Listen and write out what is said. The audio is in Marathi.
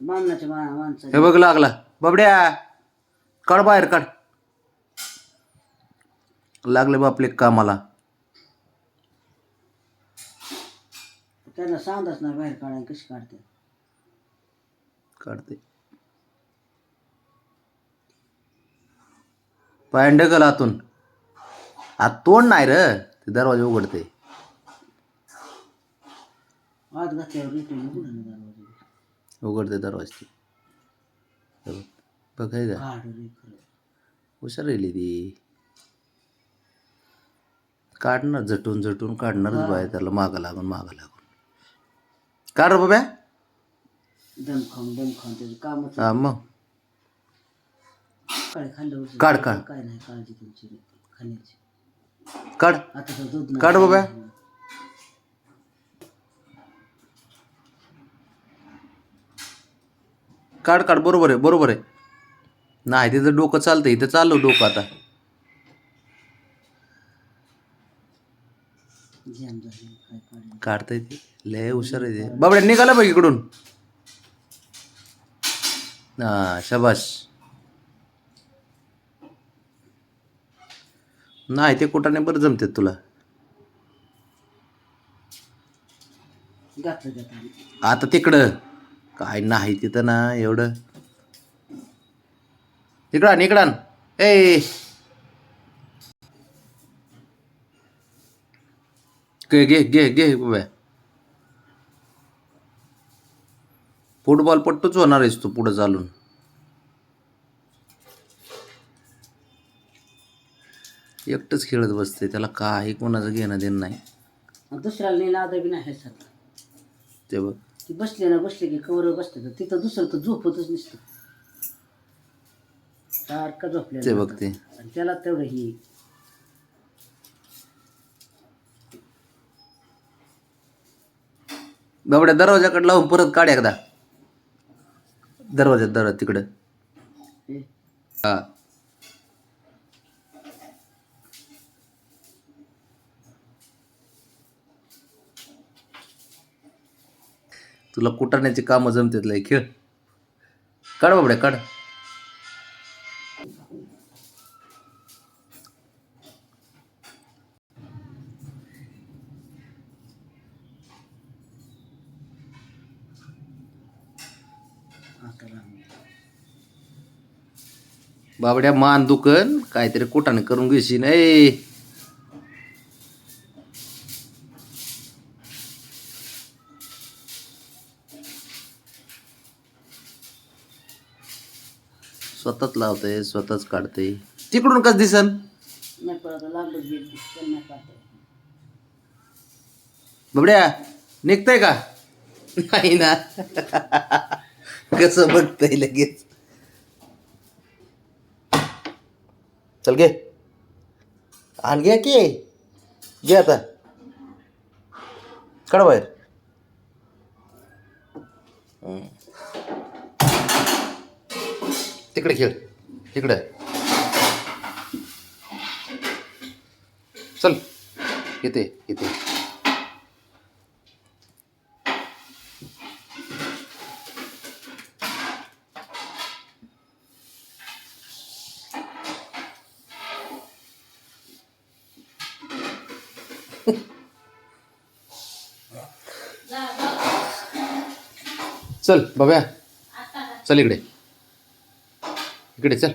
बामणाच्या मा माणसा हे बघ लागला. बाबड्या काढ बाहेर काढ. लागले बापले कामाला. त्यांना सांगताच नाही बाहेर काढायला कशी काढते. काढते. पायंड गल आतून. आत तोंड नाही र ते दरवाजा उघडते. आत घातल्यावर उघडून दरवाजा. उघडते दरवाजा ते. हे बघ. बघ हे का. हुशार राहिली ती. काढणार झटून झटून काढणारच बाय त्याला मागं लागून मागं लागून. काढ रे बाब्या. त्याचं कामच हा मग. काय काढ काढ. काय नाही काळजी तुमची. खाण्याची. काढ. आता तर दूध नाही काढ बाबा. काढ काढ. बरोबर आहे बरोबर आहे. नाही तिथं डोकं चालतंय. इथं चाललं डोकं आता. काढता येते लय हुशार आहे ते. बाबड्या निघाला बघ इकडून. हा शबाश नाही ते कुठाने बरं जमते तुला. आता तिकडं. काय नाही तिथं ना एवढं. इकडं आण इकडं आण. ए. घे घे घे फुटबॉल पट्टूच होणार आहेस तू पुढं चालून. एकटंच खेळत बसते त्याला काही कोणाचं घेणं देणं नाही. दुसऱ्याला बी नाही ते बघ. ती बसले ना बसले की कवर बसते तर तिथं दुसरं तर झोपतच नसतं. सारखं ते झोपले बघते. आणि त्याला तेवढं ही. बाबड्या दरवाजाकडे लावून परत काढ एकदा. दरवाजात दरवाजा तिकडं. हे, तुला कुटाण्याची कामं जमतात लय खेळ. काढ बाबड्या काढ. बाबड्या मान दुकन काहीतरी कुटाने करून घेशील ए स्वतःच लावते स्वतःच काढते. तिकडून कस दिसन? नाही लागलं नाही काढता. बाबड्या निघतंय का? नाही ना. कसं बघतंय लगेच. चल घे. आण घ्या की. घे आता. काढ बाहेर. हम्म. तिकडे खेळ. तिकडे चल. येते येते चल बाब्या चल इकडे. इकडे चल